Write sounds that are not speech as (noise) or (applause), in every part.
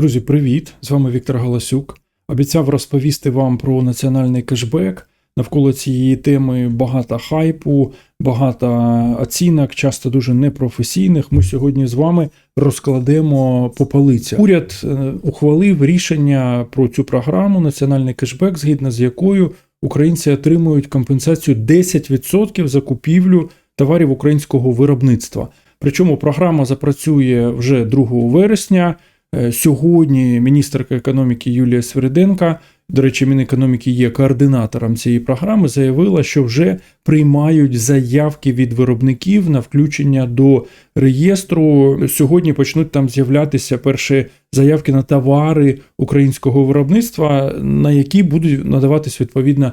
Друзі, привіт! З вами Віктор Галасюк. Обіцяв розповісти вам про національний кешбек. Навколо цієї теми багато хайпу, багато оцінок, часто дуже непрофесійних. Ми сьогодні з вами розкладемо по полицях. Уряд е, ухвалив рішення про цю програму Національний кешбек, згідно з якою українці отримують компенсацію 10% за купівлю товарів українського виробництва. Причому програма запрацює вже 2 вересня. Е, Сьогодні міністерка економіки Юлія Свириденка, до речі, Мінекономіки є координатором цієї програми, заявила, що вже приймають заявки від виробників на включення до реєстру. Сьогодні почнуть там з'являтися перші заявки на товари українського виробництва, на які будуть надаватись відповідна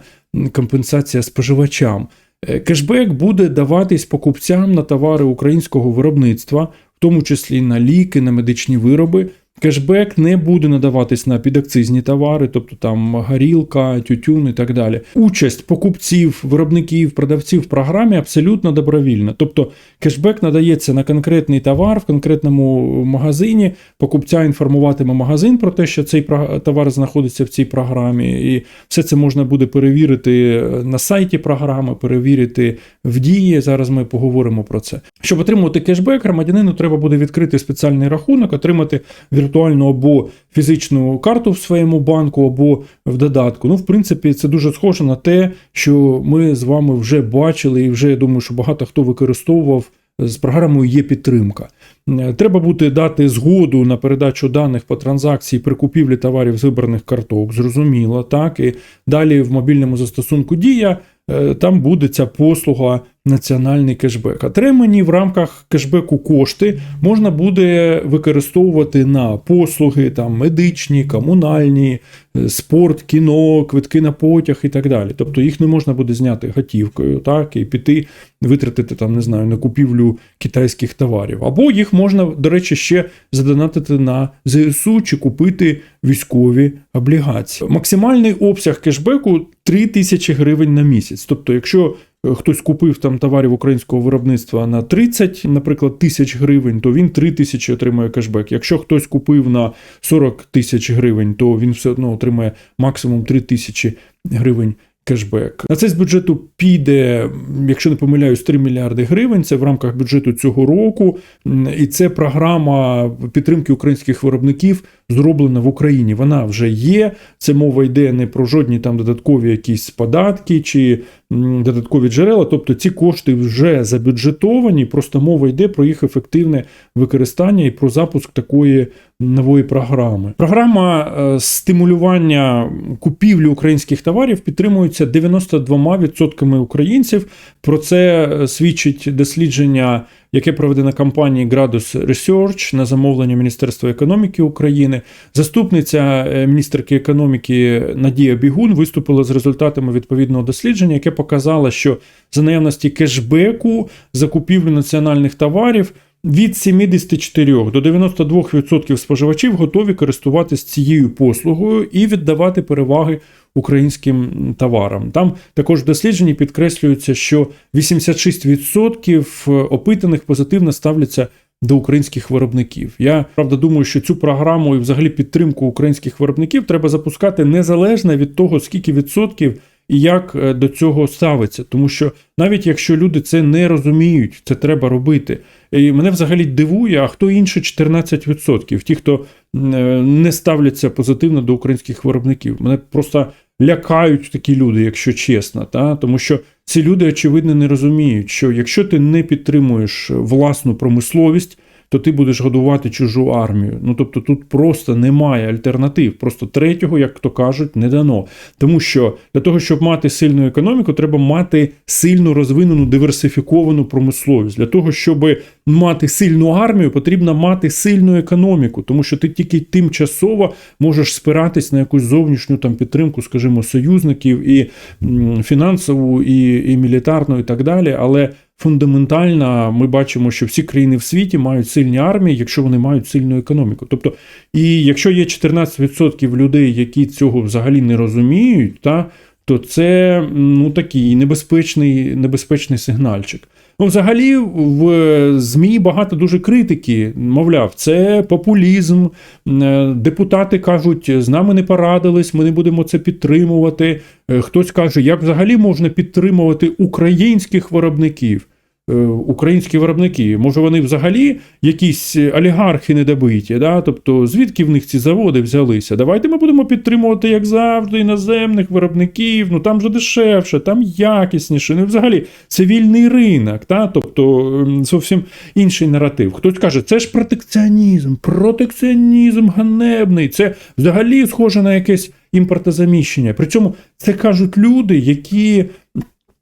компенсація споживачам. Е, Кешбек буде даватись покупцям на товари українського виробництва, в тому числі на ліки, на медичні вироби. Кешбек не буде надаватись на підакцизні товари, тобто там горілка, тютюн і так далі. Участь покупців, виробників, продавців в програмі абсолютно добровільна. Тобто кешбек надається на конкретний товар в конкретному магазині. Покупця інформуватиме магазин про те, що цей товар знаходиться в цій програмі, і все це можна буде перевірити на сайті програми, перевірити в дії. Зараз ми поговоримо про це. Щоб отримувати кешбек, громадянину треба буде відкрити спеціальний рахунок, отримати віртуальну або фізичну карту в своєму банку, або в додатку. Ну, в принципі, це дуже схоже на те, що ми з вами вже бачили, і вже я думаю, що багато хто використовував. З програмою є підтримка. Е, Треба буде дати згоду на передачу даних по транзакції при купівлі товарів з вибраних карток. Зрозуміло, так і далі в мобільному застосунку Дія е, там буде ця послуга національний кешбек. Отримані в рамках кешбеку кошти можна буде використовувати на послуги там медичні, комунальні, е, спорт, кіно, квитки на потяг і так далі. Тобто їх не можна буде зняти готівкою, так і піти витратити там, не знаю, на купівлю китайських товарів. Або їх можна, до речі, ще задонатити на ЗСУ чи купити військові облігації. Максимальний обсяг кешбеку 3 тисячі гривень на місяць. Тобто, якщо хтось купив там товарів українського виробництва на 30, наприклад, тисяч гривень, то він 3 тисячі отримує кешбек. Якщо хтось купив на 40 тисяч гривень, то він все одно отримає максимум 3 тисячі гривень. Кешбек. На це з бюджету піде, якщо не помиляюсь, 3 мільярди гривень. Це в рамках бюджету цього року. І це програма підтримки українських виробників зроблена в Україні. Вона вже є. Це мова йде не про жодні там додаткові якісь податки чи додаткові джерела. Тобто ці кошти вже забюджетовані, просто мова йде про їх ефективне використання і про запуск такої нової програми. Програма е, стимулювання купівлі українських товарів підтримується 92% українців. Про це е, свідчить дослідження, яке проведено компанією Gradus Research на замовлення Міністерства економіки України. Заступниця е, міністерки економіки Надія Бігун виступила з результатами відповідного дослідження, яке показало, що за наявності кешбеку за купівлю національних товарів. Від 74 до 92% споживачів готові користуватися цією послугою і віддавати переваги українським товарам. Там також в дослідженні підкреслюється, що 86% опитаних позитивно ставляться до українських виробників. Я правда думаю, що цю програму і взагалі підтримку українських виробників треба запускати незалежно від того, скільки відсотків і як е, до цього ставиться. Тому що навіть якщо люди це не розуміють, це треба робити. І мене взагалі дивує, а хто інше 14%? Ті, хто е, не ставляться позитивно до українських виробників. Мене просто лякають такі люди, якщо чесно. Та? Тому що ці люди, очевидно, не розуміють, що якщо ти не підтримуєш власну промисловість, то ти будеш годувати чужу армію. Ну тобто тут просто немає альтернатив. Просто третього, як то кажуть, не дано. Тому що для того, щоб мати сильну економіку, треба мати сильно розвинену диверсифіковану промисловість. Для того, щоб мати сильну армію, потрібно мати сильну економіку, тому що ти тільки тимчасово можеш спиратись на якусь зовнішню там підтримку, скажімо, союзників і фінансову, і, і мілітарну, і так далі. Але фундаментально ми бачимо, що всі країни в світі мають сильні армії, якщо вони мають сильну економіку. Тобто, і якщо є 14% людей, які цього взагалі не розуміють, та то це ну такий небезпечний, небезпечний сигнальчик. Ну, взагалі, в ЗМІ багато дуже критики. Мовляв, це популізм. Е, Депутати кажуть, з нами не порадились, ми не будемо це підтримувати. Е, Хтось каже, як взагалі можна підтримувати українських виробників. Е, Українські виробники, може вони взагалі якісь олігархи недобиті, да? тобто звідки в них ці заводи взялися? Давайте ми будемо підтримувати, як завжди, іноземних виробників, ну там же дешевше, там якісніше. Ну, взагалі, це вільний ринок, да? тобто зовсім інший наратив. Хтось каже, це ж протекціонізм, протекціонізм ганебний, це взагалі схоже на якесь імпортозаміщення. Причому це кажуть люди, які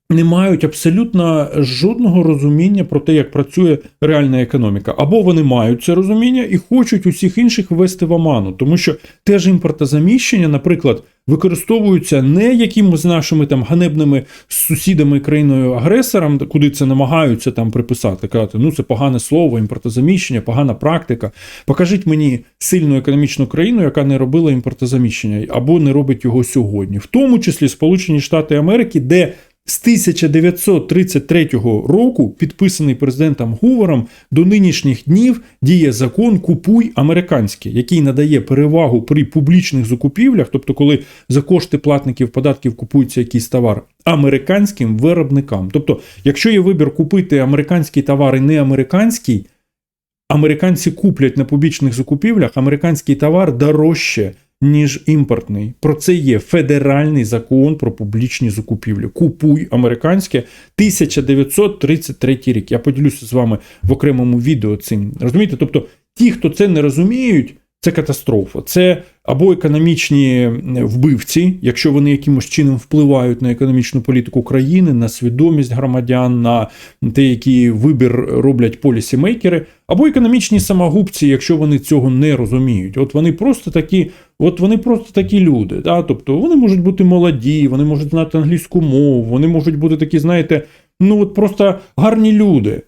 не мають абсолютно жодного розуміння про те, як працює реальна економіка. Або вони мають це розуміння і хочуть усіх інших ввести в оману, тому що теж імпортозаміщення, наприклад, використовуються не якимось нашими там ганебними сусідами країною агресором, куди це намагаються там приписати, казати, ну це погане слово, імпортозаміщення, погана практика. Покажіть мені сильну економічну країну, яка не робила імпортозаміщення або не робить його сьогодні, в тому числі Сполучені Штати Америки, де з 1933 року, підписаний президентом Гувером, до нинішніх днів діє закон Купуй американське, який надає перевагу при публічних закупівлях, тобто, коли за кошти платників податків купується якийсь товар, американським виробникам. Тобто, якщо є вибір купити американський товар і не американський, американці куплять на публічних закупівлях американський товар дорожче ніж імпортний. Про це є федеральний закон про публічні закупівлі. Купуй американське 1933 рік. Я поділюся з вами в окремому відео цим. Розумієте? Тобто, ті, хто це не розуміють, це катастрофа. Це або економічні вбивці, якщо вони якимось чином впливають на економічну політику країни, на свідомість громадян, на те, який вибір роблять полісімейкери, або економічні самогубці, якщо вони цього не розуміють. От вони просто такі, от вони просто такі люди. Да? Тобто вони можуть бути молоді, вони можуть знати англійську мову, вони можуть бути такі, знаєте, ну от просто гарні люди.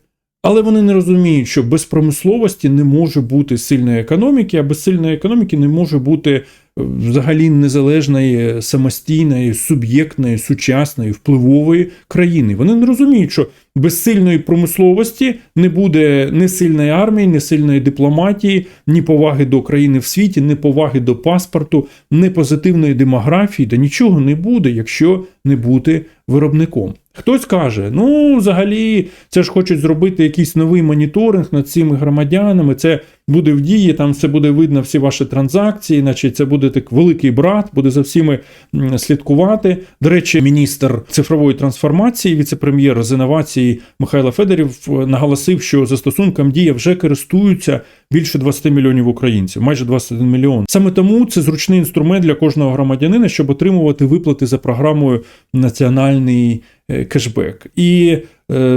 Але вони не розуміють, що без промисловості не може бути сильної економіки, а без сильної економіки не може бути е, взагалі незалежної, самостійної, суб'єктної, сучасної, впливової країни. Вони не розуміють, що без сильної промисловості не буде ні сильної армії, ні сильної дипломатії, ні поваги до країни в світі, ні поваги до паспорту, ні позитивної демографії, та нічого не буде, якщо не бути виробником. Хтось каже, ну взагалі, це ж хочуть зробити якийсь новий моніторинг над цими громадянами. Це буде в дії, там все буде видно, всі ваші транзакції, значить, це буде так великий брат, буде за всіми слідкувати. До речі, міністр цифрової трансформації, віце-прем'єр з інновації Михайло Федорів наголосив, що застосунком дія вже користуються більше 20 мільйонів українців, майже 21 мільйон. Саме тому це зручний інструмент для кожного громадянина, щоб отримувати виплати за програмою Національний кешбек. І,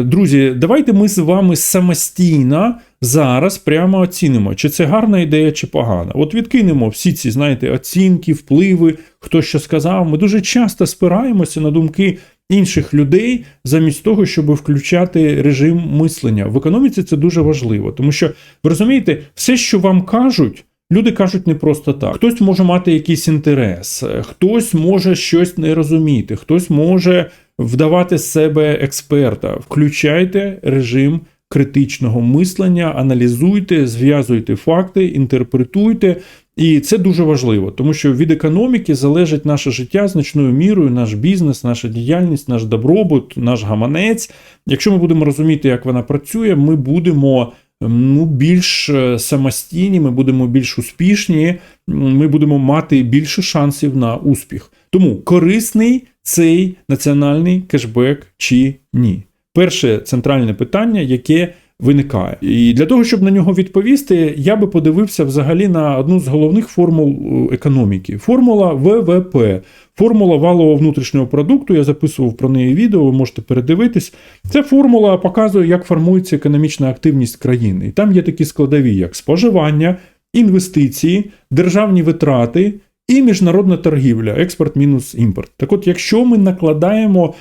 друзі, давайте ми з вами самостійно зараз прямо оцінимо, чи це гарна ідея, чи погана. От відкинемо всі ці, знаєте, оцінки, впливи, хто що сказав. Ми дуже часто спираємося на думки. Інших людей замість того, щоб включати режим мислення в економіці, це дуже важливо, тому що ви розумієте, все, що вам кажуть, люди кажуть не просто так. Хтось може мати якийсь інтерес, хтось може щось не розуміти, хтось може вдавати з себе експерта. Включайте режим критичного мислення, аналізуйте, зв'язуйте факти, інтерпретуйте. І це дуже важливо, тому що від економіки залежить наше життя значною мірою, наш бізнес, наша діяльність, наш добробут, наш гаманець. Якщо ми будемо розуміти, як вона працює, ми будемо ну, більш е, самостійні, ми будемо більш успішні, ми будемо мати більше шансів на успіх. Тому корисний цей національний кешбек чи ні. Перше центральне питання, яке виникає. І для того, щоб на нього відповісти, я би подивився взагалі на одну з головних формул економіки: формула ВВП, формула валового внутрішнього продукту. Я записував про неї відео, ви можете передивитись. Ця формула показує, як формується економічна активність країни. І там є такі складові, як споживання, інвестиції, державні витрати і міжнародна торгівля, експорт мінус імпорт. Так от, якщо ми накладаємо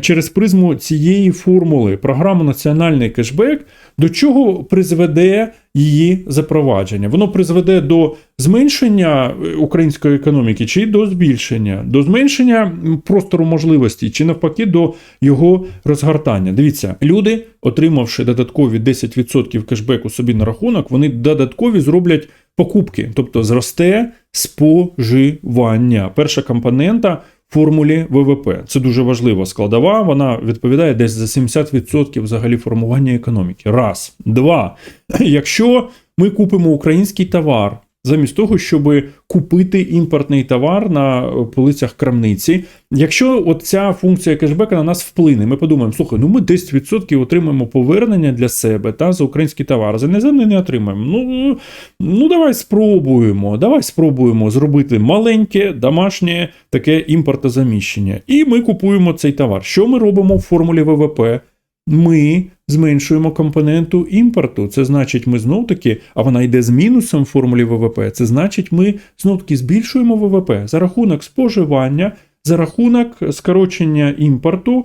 через призму цієї формули програму національний кешбек, до чого призведе її запровадження? Воно призведе до зменшення е, української економіки чи до збільшення, до зменшення простору можливостей, чи навпаки до його розгортання. Дивіться, люди, отримавши додаткові 10% кешбеку собі на рахунок, вони додаткові зроблять покупки, тобто зросте споживання. Перша компонента формулі ВВП. Це дуже важлива складова. Вона відповідає десь за 70% взагалі формування економіки. Раз. Два. (clears throat) Якщо ми купимо український товар. Замість того, щоб купити імпортний товар на полицях крамниці, якщо от ця функція кешбека на нас вплине, ми подумаємо, слухай, ну ми 10% отримаємо повернення для себе та за український товар, за іноземний не отримаємо. Ну, ну давай спробуємо, давай спробуємо зробити маленьке домашнє таке імпортозаміщення. І ми купуємо цей товар. Що ми робимо в формулі ВВП? Ми зменшуємо компоненту імпорту. Це значить, ми знов таки, а вона йде з мінусом в формулі ВВП. Це значить, ми знов таки збільшуємо ВВП за рахунок споживання, за рахунок скорочення імпорту,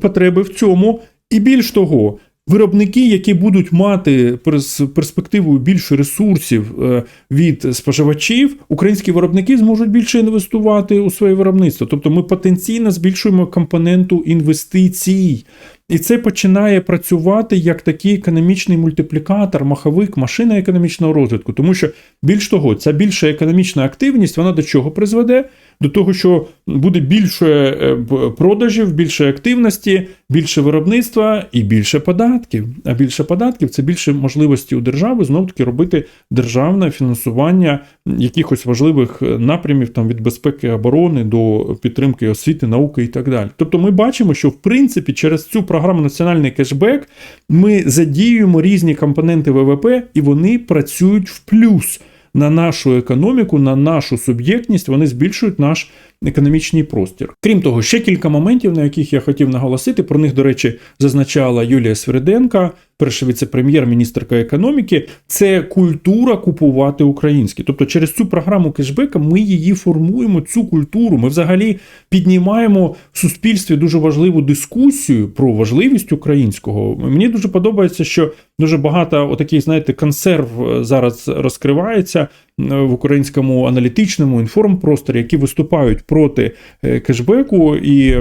потреби в цьому. І більш того, виробники, які будуть мати перс- перспективою більше ресурсів е, від споживачів, українські виробники зможуть більше інвестувати у своє виробництво. Тобто ми потенційно збільшуємо компоненту інвестицій. І це починає працювати як такий економічний мультиплікатор, маховик, машина економічного розвитку. Тому що більш того, ця більша економічна активність вона до чого призведе? До того, що буде більше е, продажів, більше активності, більше виробництва і більше податків. А більше податків це більше можливості у держави знов таки робити державне фінансування якихось важливих е, напрямів там від безпеки оборони до підтримки освіти, науки і так далі. Тобто, ми бачимо, що в принципі через цю програму національний кешбек ми задіюємо різні компоненти ВВП, і вони працюють в плюс на нашу економіку, на нашу суб'єктність, вони збільшують наш економічний простір. Крім того, ще кілька моментів, на яких я хотів наголосити. Про них, до речі, зазначала Юлія Свириденка, перша віце-прем'єр-міністрка економіки. Це культура купувати українське. Тобто, через цю програму кешбека ми її формуємо, цю культуру. Ми взагалі піднімаємо в суспільстві дуже важливу дискусію про важливість українського. Мені дуже подобається, що дуже багато отаких, знаєте, консерв е, зараз розкривається в українському аналітичному інформпросторі, які виступають проти е, кешбеку і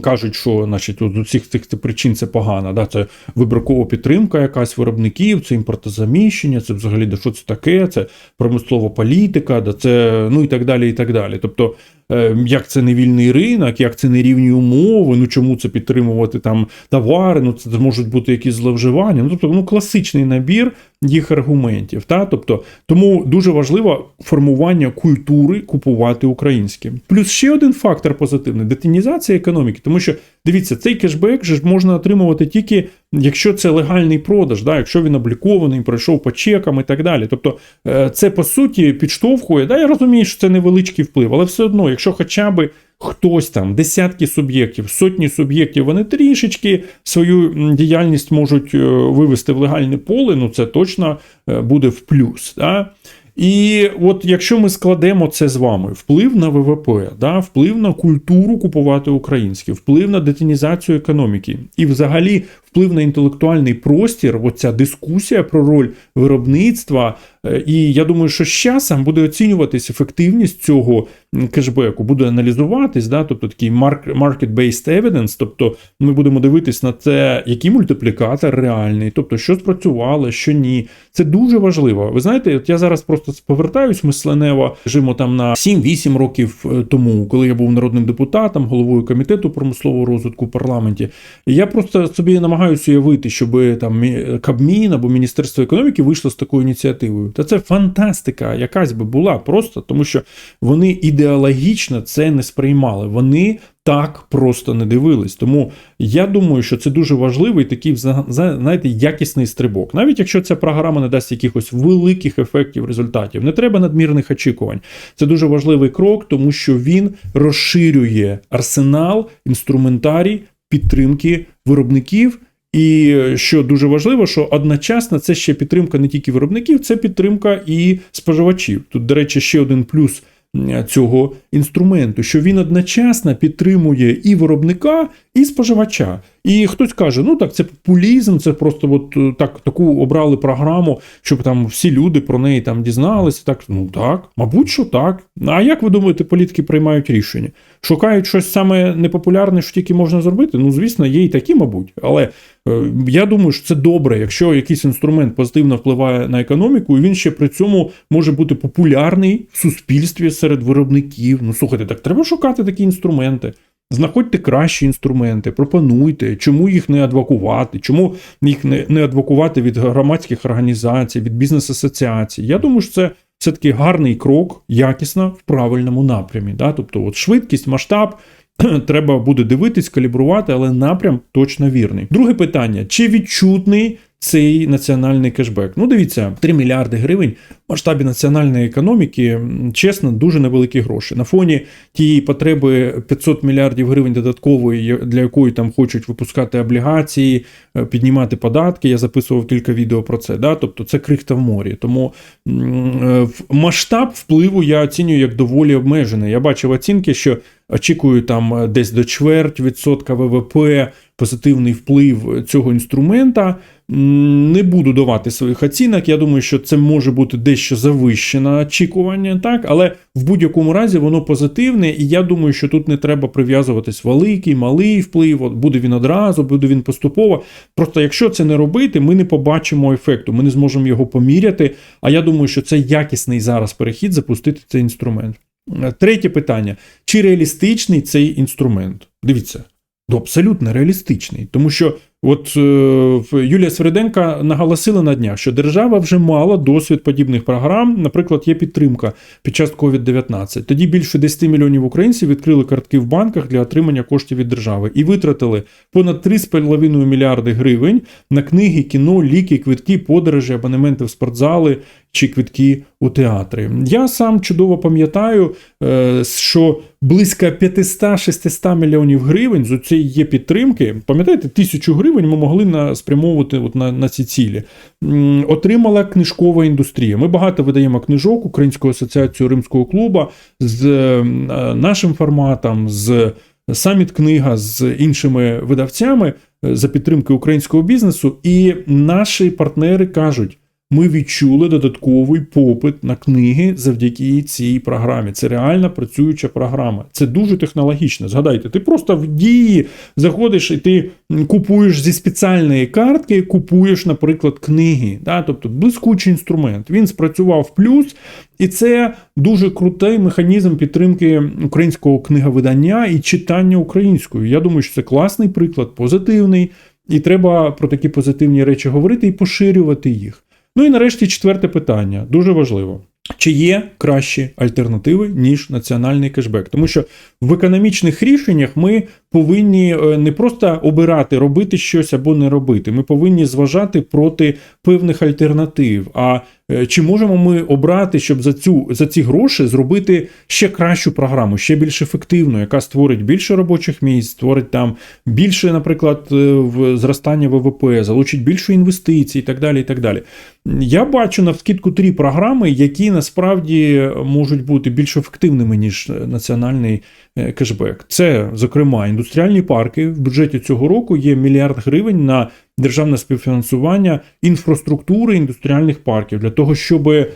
кажуть, що значить, з усіх цих причин це погано. Да? Це вибіркова підтримка якась виробників, це імпортозаміщення, це взагалі да, що це таке, це промислова політика, да, це ну і так далі. і так далі. Тобто, е, як це не вільний ринок, як це не рівні умови, ну чому це підтримувати там товари, ну це можуть бути якісь зловживання. Ну, тобто, ну класичний набір їх аргументів. Та? Тобто, тому дуже важливо формування культури купувати українське. Плюс ще один фактор позитивний детінізація економіки, тому що дивіться, цей кешбек же можна отримувати тільки якщо це легальний продаж, да? якщо він облікований, пройшов по чекам і так далі. Тобто, е, це по суті підштовхує. Да, я розумію, що це невеличкий вплив, але все одно, якщо хоча б хтось там, десятки суб'єктів, сотні суб'єктів, вони трішечки свою діяльність можуть е, вивести в легальне поле, ну це точно е, буде в плюс. Да? І от якщо ми складемо це з вами, вплив на ВВП, да, вплив на культуру купувати українське, вплив на детінізацію економіки, і взагалі вплив на інтелектуальний простір, оця дискусія про роль виробництва. Е, І я думаю, що з часом буде оцінюватись ефективність цього кешбеку, буде аналізуватись, да, тобто такий market-based evidence, тобто ми будемо дивитись на це, який мультиплікатор реальний, тобто що спрацювало, що ні. Це дуже важливо. Ви знаєте, от я зараз просто повертаюсь мисленево, жимо там на 7-8 років е, тому, коли я був народним депутатом, головою комітету промислового розвитку в парламенті. Я просто собі намагаюся уявити, щоб там Кабмін або Міністерство економіки вийшло з такою ініціативою. Та це фантастика, якась би була просто, тому що вони ідеологічно це не сприймали. Вони так просто не дивились. Тому я думаю, що це дуже важливий такий знаєте, якісний стрибок. Навіть якщо ця програма не дасть якихось великих ефектів результатів, не треба надмірних очікувань. Це дуже важливий крок, тому що він розширює арсенал, інструментарій підтримки виробників. І що дуже важливо, що одночасно це ще підтримка не тільки виробників, це підтримка і споживачів. Тут, до речі, ще один плюс цього інструменту, що він одночасно підтримує і виробника, і споживача. І хтось каже: ну так, це популізм, це просто от е, так таку обрали програму, щоб там всі люди про неї там дізналися. Так, ну так, мабуть, що так. А як ви думаєте, політики приймають рішення? Шукають щось саме непопулярне, що тільки можна зробити? Ну, звісно, є і такі, мабуть. Але е, я думаю, що це добре, якщо якийсь інструмент позитивно впливає на економіку, і він ще при цьому може бути популярний в суспільстві серед виробників. Ну слухайте, так треба шукати такі інструменти. Знаходьте кращі інструменти, пропонуйте, чому їх не адвокувати, чому їх не, не адвокувати від громадських організацій, від бізнес-асоціацій. Я думаю, що це все-таки гарний крок, якісно в правильному напрямі. Да? Тобто, от швидкість, масштаб. (clears throat) Треба буде дивитись, калібрувати, але напрям точно вірний. Друге питання: чи відчутний цей національний кешбек? Ну, дивіться, 3 мільярди гривень в масштабі національної економіки, чесно, дуже невеликі гроші. На фоні тієї потреби 500 мільярдів гривень додаткової, для якої там хочуть випускати облігації, е, піднімати податки. Я записував кілька відео про це. Да? Тобто це крихта в морі. Тому е, масштаб впливу я оцінюю як доволі обмежений. Я бачив оцінки, що очікую там е, десь до чверть відсотка ВВП позитивний вплив цього інструмента. Не буду давати своїх оцінок. Я думаю, що це може бути дещо завищене очікування, так, але в будь-якому разі воно позитивне, і я думаю, що тут не треба прив'язуватись великий, малий вплив. Буде він одразу, буде він поступово. Просто якщо це не робити, ми не побачимо ефекту, ми не зможемо його поміряти. А я думаю, що це якісний зараз перехід запустити цей інструмент. Третє питання: чи реалістичний цей інструмент? Дивіться, ну, абсолютно реалістичний, тому що. От е, Юлія Свериденка наголосила на днях, що держава вже мала досвід подібних програм. Наприклад, є підтримка під час COVID-19. Тоді більше 10 мільйонів українців відкрили картки в банках для отримання коштів від держави і витратили понад 3,5 мільярди гривень на книги, кіно, ліки, квитки, подорожі, абонементи в спортзали чи квитки у театри. Я сам чудово пам'ятаю, е, що близько 500-600 мільйонів гривень з цієї підтримки. Пам'ятаєте, тисячу гривень ми могли спрямовувати от на, на ці цілі. Отримала книжкова індустрія. Ми багато видаємо книжок Українську асоціацію Римського клуба з е, нашим форматом, з саміт книга з іншими видавцями е, за підтримки українського бізнесу. І наші партнери кажуть. Ми відчули додатковий попит на книги завдяки цій програмі. Це реальна працююча програма. Це дуже технологічно. Згадайте, ти просто в дії заходиш і ти купуєш зі спеціальної картки, купуєш, наприклад, книги. Да? Тобто блискучий інструмент. Він спрацював в плюс, і це дуже крутий механізм підтримки українського книговидання і читання українською. Я думаю, що це класний приклад, позитивний, і треба про такі позитивні речі говорити і поширювати їх. Ну і нарешті четверте питання, дуже важливо. Чи є кращі альтернативи, ніж національний кешбек? Тому що в економічних рішеннях ми повинні е, не просто обирати, робити щось або не робити. Ми повинні зважати проти певних альтернатив. А е, чи можемо ми обрати, щоб за цю за ці гроші зробити ще кращу програму, ще більш ефективну, яка створить більше робочих місць, створить там більше, наприклад, е, зростання ВВП, залучить більше інвестицій і так далі. і так далі. Я бачу навскидку три програми, які насправді можуть бути більш ефективними, ніж національний кешбек. Це, зокрема, індустріальні парки. В бюджеті цього року є мільярд гривень на державне співфінансування інфраструктури індустріальних парків для того, щоб е,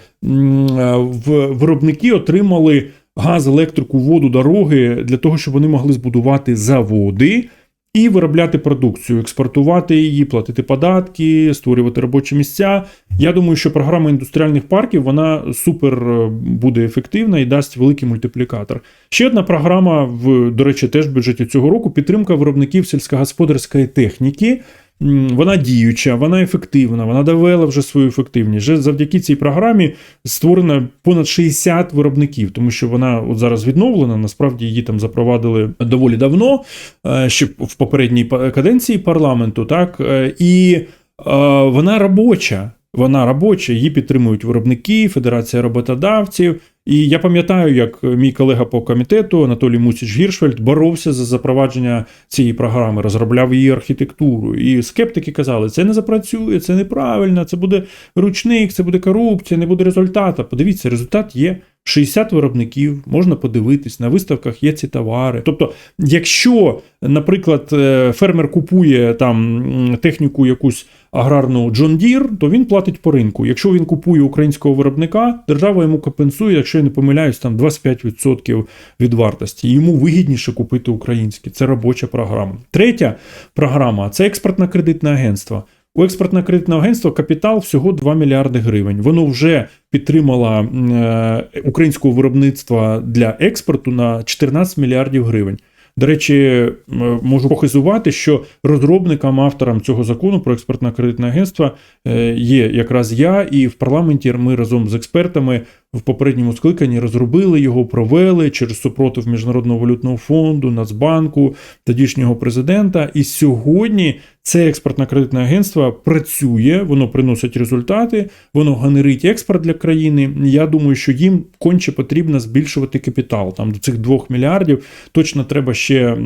виробники отримали газ, електрику, воду, дороги для того, щоб вони могли збудувати заводи. І виробляти продукцію, експортувати її, платити податки, створювати робочі місця. Я думаю, що програма індустріальних парків вона супер е, буде ефективна і дасть великий мультиплікатор. Ще одна програма, в, до речі, теж в бюджеті цього року підтримка виробників сільськогосподарської техніки. Вона діюча, вона ефективна, вона довела вже свою ефективність. Вже завдяки цій програмі створено понад 60 виробників, тому що вона от зараз відновлена. Насправді її там запровадили доволі давно, е, ще в попередній каденції парламенту. Так Е, і е, вона робоча. Вона робоча, її підтримують виробники, Федерація роботодавців. І я пам'ятаю, як мій колега по комітету Анатолій Мусіч Гіршфельд боровся за запровадження цієї програми, розробляв її архітектуру. І скептики казали, це не запрацює, це неправильно, це буде ручник, це буде корупція, не буде результату. Подивіться, результат є. 60 виробників, можна подивитись, на виставках є ці товари. Тобто, якщо, наприклад, е, фермер купує там техніку якусь аграрну John Deere, то він платить по ринку. Якщо він купує українського виробника, держава йому компенсує, якщо я не помиляюсь, там 25% від вартості. Йому вигідніше купити українське. Це робоча програма. Третя програма це експортне кредитне агентство. У експортно-кредитного агентства капітал всього 2 мільярди гривень. Воно вже підтримало е, українського виробництва для експорту на 14 мільярдів гривень. До речі, можу похизувати, що розробникам, авторам цього закону про експертне кредитне агентство е, є якраз я, і в парламенті ми разом з експертами в попередньому скликанні розробили його, провели через супротив Міжнародного валютного фонду, Нацбанку, тодішнього президента. І сьогодні це експортно-кредитне агентство працює, воно приносить результати, воно генерить експорт для країни. Я думаю, що їм конче потрібно збільшувати капітал. Там до цих 2 мільярдів точно треба ще.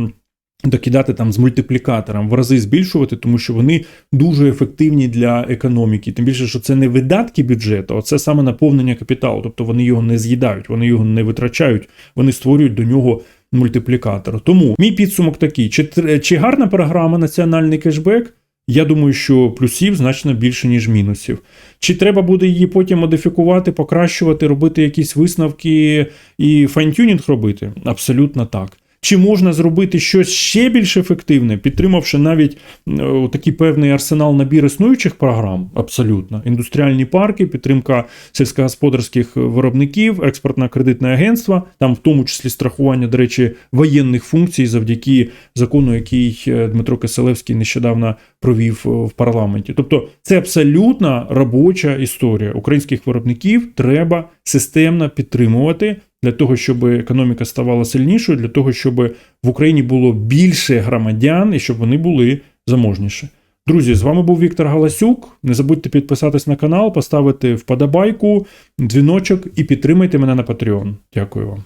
Докидати там з мультиплікатором в рази збільшувати, тому що вони дуже ефективні для економіки. Тим більше, що це не видатки бюджету, а це саме наповнення капіталу. Тобто вони його не з'їдають, вони його не витрачають, вони створюють до нього мультиплікатор. Тому мій підсумок такий: чи, чи гарна програма національний кешбек? Я думаю, що плюсів значно більше, ніж мінусів. Чи треба буде її потім модифікувати, покращувати, робити якісь висновки і файнтюнінг робити? Абсолютно так. Чи можна зробити щось ще більш ефективне, підтримавши навіть е, такий певний арсенал набір існуючих програм? Абсолютно. Індустріальні парки, підтримка сільськогосподарських виробників, експортно-кредитне агентство, там в тому числі страхування, до речі, воєнних функцій завдяки закону, який е, Дмитро Киселевський нещодавно провів е, в парламенті. Тобто, це абсолютно робоча історія. Українських виробників треба системно підтримувати для того, щоб економіка ставала сильнішою, для того, щоб в Україні було більше громадян і щоб вони були заможніші. Друзі, з вами був Віктор Галасюк. Не забудьте підписатись на канал, поставити вподобайку, дзвіночок і підтримайте мене на Patreon. Дякую вам.